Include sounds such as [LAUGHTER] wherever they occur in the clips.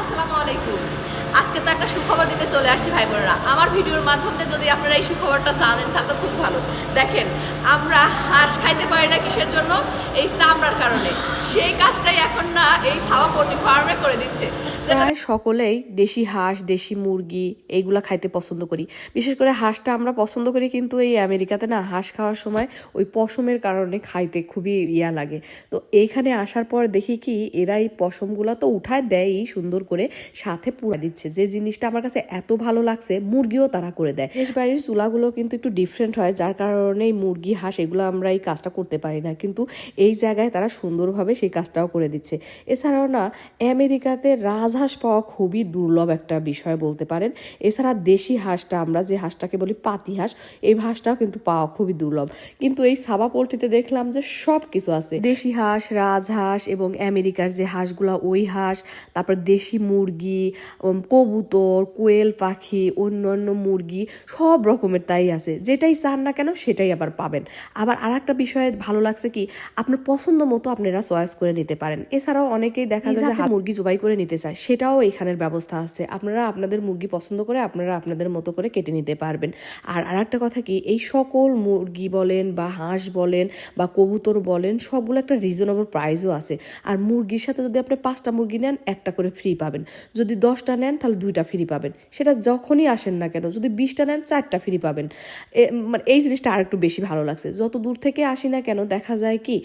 আসসালামু আলাইকুম। আজকে তো একটা সুখবর দিতে চলে আসছি ভাই বোনেরা। আমার ভিডিওর মাধ্যমে যদি আপনারা এই সুখবরটা জানেন, তাহলে তো খুব ভালো। দেখেন, আমরা হাঁস খাইতে পারি না কিসের জন্য? এই চামড়ার কারণে। সেই কাজটাই এখন না এই সাওয়া পোল্ট্রি ফার্মে করে দিচ্ছে। প্রায় সকলেই দেশি হাঁস, দেশি মুরগি এইগুলা খাইতে পছন্দ করি। বিশেষ করে হাঁসটা আমরা পছন্দ করি কিন্তু এই আমেরিকাতে না হাঁস খাওয়ার সময় ওই পশমের কারণে খাইতে খুবই ইয়া লাগে। তো এইখানে আসার পর দেখি কি এরা এই পশমগুলো তো উঠায় দেয়ই সুন্দর করে, সাথে পুরা দিচ্ছে। যে জিনিসটা আমার কাছে এত ভালো লাগছে, মুরগিও তারা করে দেয়। দেশ বাড়ির চুলাগুলো কিন্তু একটু ডিফারেন্ট হয়, যার কারণে মুরগি, হাঁস এগুলো আমরা এই কাজটা করতে পারি না। কিন্তু এই জায়গায় তারা সুন্দরভাবে সেই কাজটাও করে দিচ্ছে। এছাড়াও না, আমেরিকাতে রাজহাঁস পাওয়া খুবই দুর্লভ একটা বিষয় বলতে পারেন। এছাড়া দেশি হাঁসটা আমরা যে হাঁসটাকে বলি পাতি হাঁস এই হাঁসটাও কিন্তু পাওয়া খুবই দুর্লভ। কিন্তু এই সাবা পোলট্রিতে দেখলাম যে সব কিছু আছে। দেশি হাঁস রাজহাঁস এবং আমেরিকার যে হাঁসগুলা ওই হাঁস তারপর দেশি মুরগি কবুতর কোয়েল পাখি অন্যান্য মুরগি সব রকমের তাই আছে। যেটাই চান না কেন সেটাই আবার পাবেন। আবার আর একটা বিষয়ে ভালো লাগছে কি আপনার পছন্দ মতো আপনারা চয়েস করে নিতে পারেন। এছাড়াও অনেকেই দেখা যায় হাত মুরগি জবাই করে নিতে চায়। সেটাও এখানের ব্যবস্থা আছে। আপনারা আপনাদের মুরগি পছন্দ করে আপনারা আপনাদের মতো করে কেটে নিতে পারবেন। আর আরেকটা কথা কি, এই সকল মুরগি বলেন বা হাঁস বলেন বা কবুতর বলেন, সবগুলো একটা রিজনেবল প্রাইসও আছে। আর মুরগির সাথে যদি আপনি পাঁচটা মুরগি নেন, একটা করে ফ্রি পাবেন। যদি দশটা নেন, তাহলে দুইটা ফ্রি পাবেন। সেটা যখনই আসেন না কেন, যদি বিশটা নেন, চারটা ফ্রি পাবেন। মানে এই জিনিসটা আর একটু বেশি ভালো লাগছে। যত দূর থেকে আসি না কেন, দেখা যায় কি,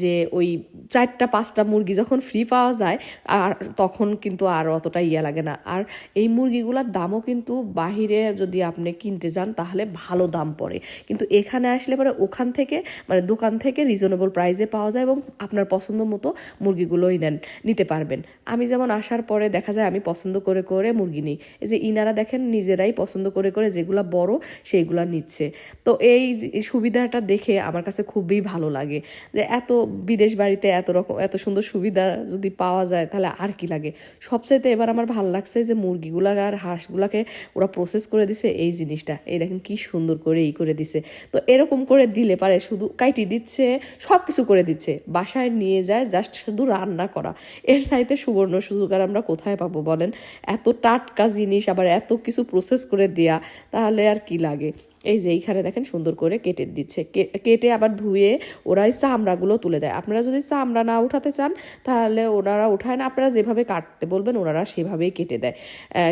যে ওই চারটা, পাঁচটা মুরগি যখন ফ্রি পাওয়া যায়, আর তখন কিন্তু আর অতটা ইয়া লাগে না। আর এই মুরগিগুলোর দামও কিন্তু বাহিরে যদি আপনি কিনতে যান, তাহলে ভালো দাম পড়ে। কিন্তু এখানে আসলে পরে ওখান থেকে মানে দোকান থেকে রিজনেবল প্রাইসে পাওয়া যায় এবং আপনার পছন্দ মতো মুরগিগুলোই নেন, নিতে পারবেন। আমি যেমন আসার পরে দেখা যায় আমি পছন্দ করে করে মুরগি নিই। এই যে ইনারা দেখেন নিজেরাই পছন্দ করে করে যেগুলা বড় সেইগুলা নিচ্ছে। তো এই সুবিধাটা দেখে আমার কাছে খুবই ভালো লাগে। যে এত বিদেশ বাড়িতে এত রকম, এত সুন্দর সুবিধা যদি পাওয়া যায়, তাহলে আর কি লাগে? সবচাইতে এবার আমার ভালো লাগছে যে মুরগিগুলা আর হাঁসগুলাকে ওরা প্রসেস করে দিছে এই জিনিসটা। এই দেখেন কি সুন্দর করে এই করে দিছে। তো এরকম করে দিলে পারে শুধু কাইটি দিচ্ছে সব কিছু করে দিচ্ছে। বাসায় নিয়ে যায় জাস্ট শুধু রান্না করা। এর সাইতে সুবর্ণ সুযোগ আর আমরা কোথায় পাবো বলেন? এত টাটকা জিনিস, আবার এত কিছু প্রসেস করে দেয়া, তাহলে আর কি লাগে? এই যে এইখানে দেখেন সুন্দর করে কেটে দিচ্ছে। কেটে আবার ধুয়ে ওরাই চামড়াগুলো তুলে দেয়। আপনারা যদি চামড়া না উঠাতে চান, তাহলে ওনারা উঠায় না। আপনারা যেভাবে কাটতে বলবেন, ওনারা সেভাবেই কেটে দেয়।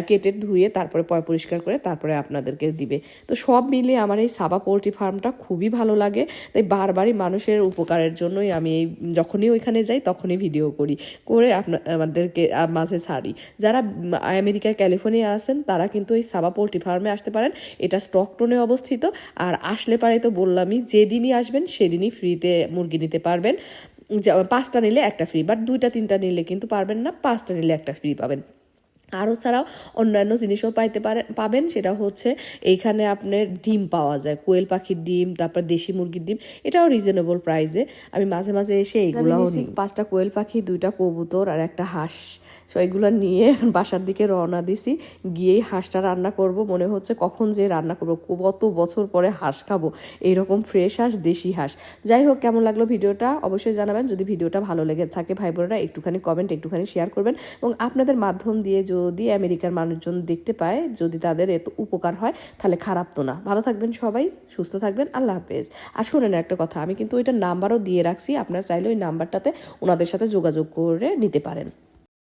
কেটে ধুয়ে তারপরে পয় পরিষ্কার করে তারপরে আপনাদেরকে দিবে। তো সব মিলিয়ে আমার এই সাবা পোলট্রি ফার্মটা খুবই ভালো লাগে। তাই বারবারই মানুষের উপকারের জন্যই আমি এই, যখনই ওইখানে যাই তখনই ভিডিও করি। করে আপনার আমাদেরকে মাঝে ছাড়ি। যারা আমেরিকায় ক্যালিফোর্নিয়া আছেন, তারা কিন্তু এই সাবা পোলট্রি ফার্মে আসতে পারেন। এটা স্টকটনে অবস্থিত। আর আসলে পারে তো বললামই, যেদিনই আসবেন সেদিনই ফ্রিতে মুরগি নিতে পারবেন। পাঁচটা নিলে একটা ফ্রি বাট দুইটা, তিনটা নিলে কিন্তু পারবেন না, পাঁচটা নিলে একটা ফ্রি পাবেন। আরও ছাড়াও অন্যান্য জিনিসও পাইতে পারে পাবেন। সেটা হচ্ছে এইখানে আপনার ডিম পাওয়া যায়। কোয়েল পাখির ডিম তারপর দেশি মুরগির ডিম এটাও রিজনেবল প্রাইসে আমি মাঝে মাঝে এসে এইগুলো পাঁচটা কোয়েল পাখি দুইটা কবুতর আর একটা হাঁস। সো এগুলো নিয়ে [LAUGHS] বাসার দিকে রওনা দিছি। গিয়েই হাঁসটা রান্না করব। মনে হচ্ছে কখন যে রান্না করব। কত বছর পরে হাঁস খাব। এইরকম ফ্রেশ হাঁস দেশি হাঁস। যাই হোক কেমন লাগল ভিডিওটা? অবশ্যই জানাবেন। যদি ভিডিওটা ভালো লেগে থাকে ভাই বোনেরা একটুখানি কমেন্ট একটুখানি শেয়ার করবেন এবং আপনাদের মাধ্যম দিয়ে যদি আমেরিকার মানুষজন দেখতে পায়, যদি তাদের এত উপকার হয়, তাহলে খারাপ তো না। ভালো থাকবেন সবাই, সুস্থ থাকবেন, আল্লাহ হাফেজ। আর শোনেন একটা কথা, আমি কিন্তু ওইটার নাম্বারও দিয়ে রাখছি, আপনারা চাইলে ওই নাম্বারটাতে ওনাদের সাথে যোগাযোগ করে নিতে পারেন।